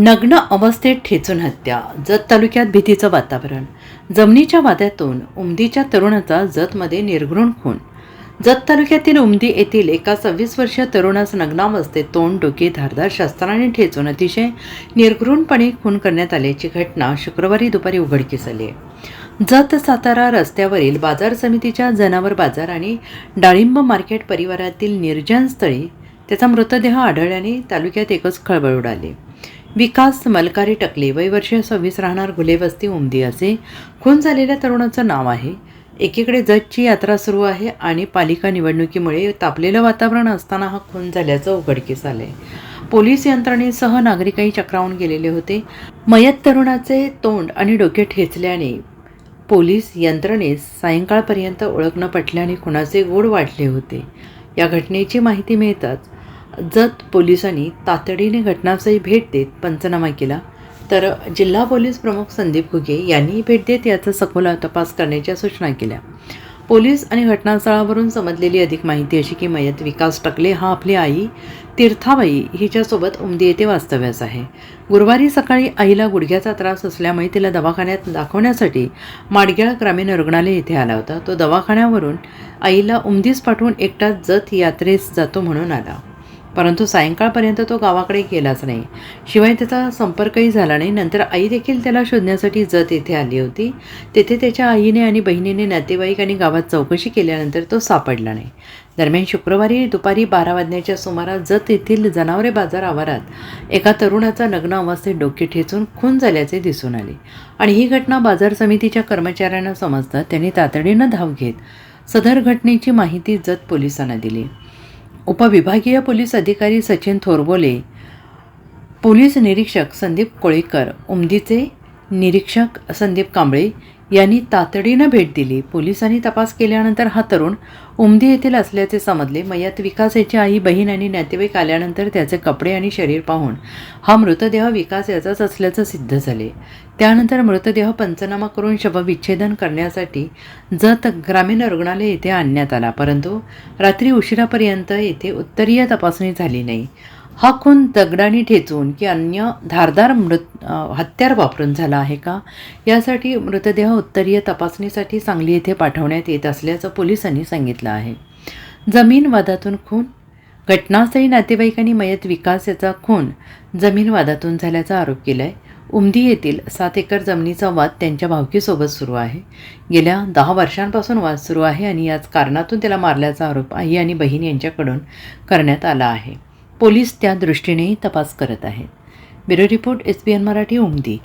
नग्न अवस्थेत ठेचून हत्या जत तालुक्यात भीतीचं वातावरण. जमिनीच्या वाद्यातून उमदीच्या तरुणाचा जतमध्ये निर्घृण खून. जत तालुक्यातील उमदी येथील एका सव्वीस वर्षीय तरुणास नग्नावस्थेत तोंड डोके धारदार शस्त्राने ठेचून अतिशय निर्घृणपणे खून करण्यात आल्याची घटना शुक्रवारी दुपारी उघडकीस आली. जत सातारा रस्त्यावरील बाजार समितीच्या जनावर बाजार आणि डाळिंब मार्केट परिवारातील निर्जन स्थळी त्याचा मृतदेह आढळल्याने तालुक्यात एकच खळबळ उडाली. विकास मलकारी टकले. वय वर्ष सव्वीस राहणार गुलेवस्ती उमदी असे. खून झालेल्या तरुणाचं नाव आहे. एकीकडे जजची यात्रा सुरू आहे आणि पालिका निवडणुकीमुळे तापलेलं वातावरण असताना हा खून झाल्याचं उघडकीस आलं आहे पोलीस यंत्रणेसह नागरिकही चक्रावून गेलेले होते. मयत तरुणाचे तोंड आणि डोके ठेचल्याने पोलीस यंत्रणेस सायंकाळपर्यंत ओळख न पटल्याने खुणाचे गोड वाढले होते. या घटनेची माहिती मिळताच जत पोलिसांनी तातडीने घटनास्थळी भेट देत पंचनामा केला. तर जिल्हा पोलीस प्रमुख संदीप घुगे यांनी भेट देत याचा सखोल तपास करण्याच्या सूचना केल्या. पोलीस आणि घटनास्थळावरून समजलेली अधिक माहिती अशी की मयत विकास टकले हा आपली आई तीर्थाबाई हिच्यासोबत उमदी येथे वास्तव्यास आहे. गुरुवारी सकाळी आईला गुडघ्याचा त्रास असल्यामुळे तिला दवाखान्यात दाखवण्यासाठी माडग्याळ ग्रामीण रुग्णालय येथे आला होता. तो दवाखान्यावरून आईला उमदीस पाठवून एकटाच जत यात्रेस जातो म्हणून आला. परंतु सायंकाळपर्यंत तो गावाकडे गेलाच नाही. शिवाय त्याचा संपर्कही झाला नाही. नंतर आई देखील त्याला शोधण्यासाठी जत येथे आली होती. तेथे त्याच्या आईने आणि बहिणीने नातेवाईक आणि गावात चौकशी केल्यानंतर तो सापडला नाही. दरम्यान शुक्रवारी दुपारी बारा वाजण्याच्या सुमारास जत येथील जनावरे बाजार आवारात एका तरुणाचा नग्न अवस्थेत डोके ठेचून खून झाल्याचे दिसून आले. आणि ही घटना बाजार समितीच्या कर्मचाऱ्यांना समजता. त्यांनी तातडीनं धाव घेत सदर घटनेची माहिती जत पोलिसांना दिली. उपविभागीय पोलीस अधिकारी सचिन थोरबोले पोलीस निरीक्षक संदीप कोळेकर उमदीचे निरीक्षक संदीप कांबळे यांनी तातडीनं भेट दिली. पोलिसांनी तपास केल्यानंतर हा तरुण उमदी येथील असल्याचे समजले. मयत विकास याची आई बहीण आणि नातेवाईक आल्यानंतर त्याचे कपडे आणि शरीर पाहून हा मृतदेह विकास याचाच असल्याचं सिद्ध झाले. त्यानंतर मृतदेह पंचनामा करून शवविच्छेदन करण्यासाठी जत ग्रामीण रुग्णालय येथे आणण्यात आला. परंतु रात्री उशिरापर्यंत येथे उत्तरीय तपासणी झाली नाही. हा खून दगडाने ठेचून की अन्य धारदार मृत हत्यार वापरून झाला आहे का? यासाठी मृतदेह उत्तरीय तपासणीसाठी सांगली येथे पाठवण्यात येत असल्याचं पोलिसांनी सांगितलं आहे. जमीन वादातून खून घटनास्थळी नातेवाईकांनी मयत विकास याचा खून जमीन वादातून झाल्याचा आरोप केला आहे उमदी येथील सात एकर जमिनीचा वाद त्यांच्या भावकीसोबत सुरू आहे. गेल्या दहा वर्षांपासून वाद सुरू आहे आणि याच कारणातून त्याला मारल्याचा आरोप आई आणि बहीण यांच्याकडून करण्यात आला आहे. पोलीस त्या दृष्टीनेही तपास करत आहेत. Bureau report S B N Marathi Umadi.